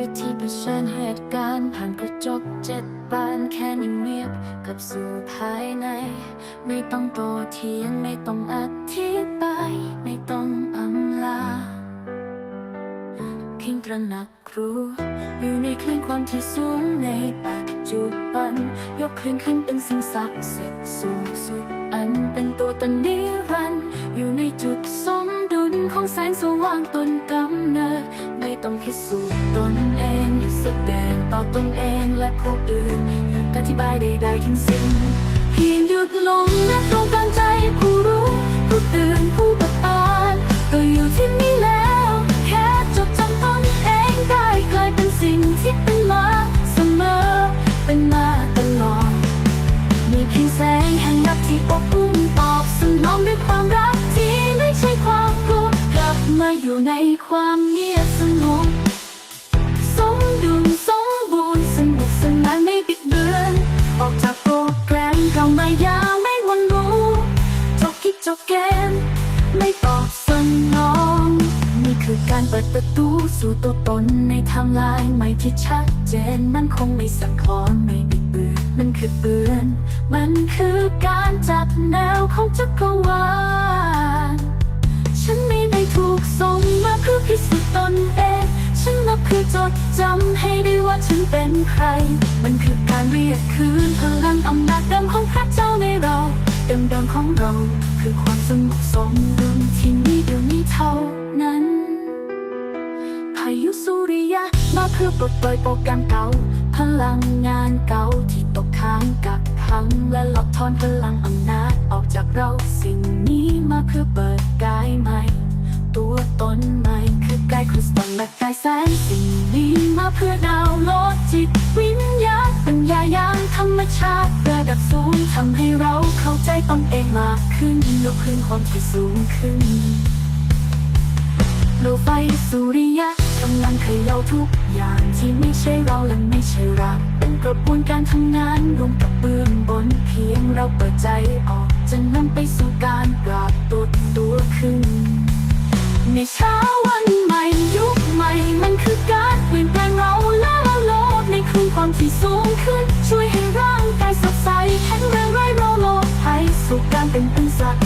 เผชิญเหตุการณ์ผ่านกระจกเจ็ดบานแค่นิ่งเงียบกับสู่ภายใน ไม่ต้องโตเถียงไม่ต้องอธิบาย ไม่ต้องอำลาเพียงตระหนักรู้อยู่ในคลื่นความที่สูงในปัจจุบัน ยกคลื่นขึ้นเป็นสิ่งศักดิ์สิทธิ์สูงสุดอันเป็นตัวตนนิ พิสูจน์ตนเองแสดงต่อตนเองและผู้อื่นอธิบายใดๆทั้งสิ้นเพียงหยุดลงและตรงกลางใจผู้รู้ผู้ตื่นผู้เบิกบานก็อยู่ที่นี่แล้ว แค่จดจำตนเองได้กลายเป็นสิ่งที่เป็นมาเสมอ เป็นมาตลอดมีเพียงแสงแห่งรักที่อบอุ่นตอบสนองด้วยความรักที่ไม่ใช่ความกลัวกลับมาอยู่ในความเงียบสงบ ดประตูสู่ตัวตนในไทม์ไลน์ใหม่ที่ชัดเจนมันคงไม่สั่นคลอนไม่บิดเบือนมันคือเตือน มันคือการจับแนวของจักรวาลฉันไม่ได้ถูกส่งมาเพื่อพิสูจน์ตนเอง ฉันมาเพื่อจดจำให้ได้ว่าฉันเป็นใคร มันคือการเรียกคืนพลังอำนาจเดิมของพระเจ้าในเราเดิมเดิมๆของเรา คือความสงบสมดุลที่มีเดี๋ยวนี้เท่านั้น ยุสุริยะ มาเพื่อปลดปล่อยโปรแกรมเก่า พลังงานเก่าที่ตกค้างกักขัง และลดทอนพลังอำนาจออกจากเราสิ่งนี้มาเพื่อเปิดกายใหม่ ตัวตนใหม่คือกายคริสตัลและกายแสนสิ่งนี้มาเพื่อดาวโลดจิตวิญญาณปัญญายางธรรมชาติระดับสูงทำให้เราเข้าใจตนเองมากขึ้นยกขึ้นความที่สูงขึ้นโลกไฟสุริยะ กำลังเขย่าทุกอย่างที่ไม่ใช่เราและไม่ใช่รักเกระบวนการทำงานรวมกับเบื้องบนเพียงเราเปิดใจออกจะนำไปสู่การกลับตัวตัวขึ้น ในเช้าวันใหม่ยุคใหม่มันคือการเปลี่ยนแปลงเราและโลกในคืนความที่สูงขึ้น ช่วยให้ร่างกายสดใสแข็งแรงไร้โรคภัยสู่การเป็นผู้สัตว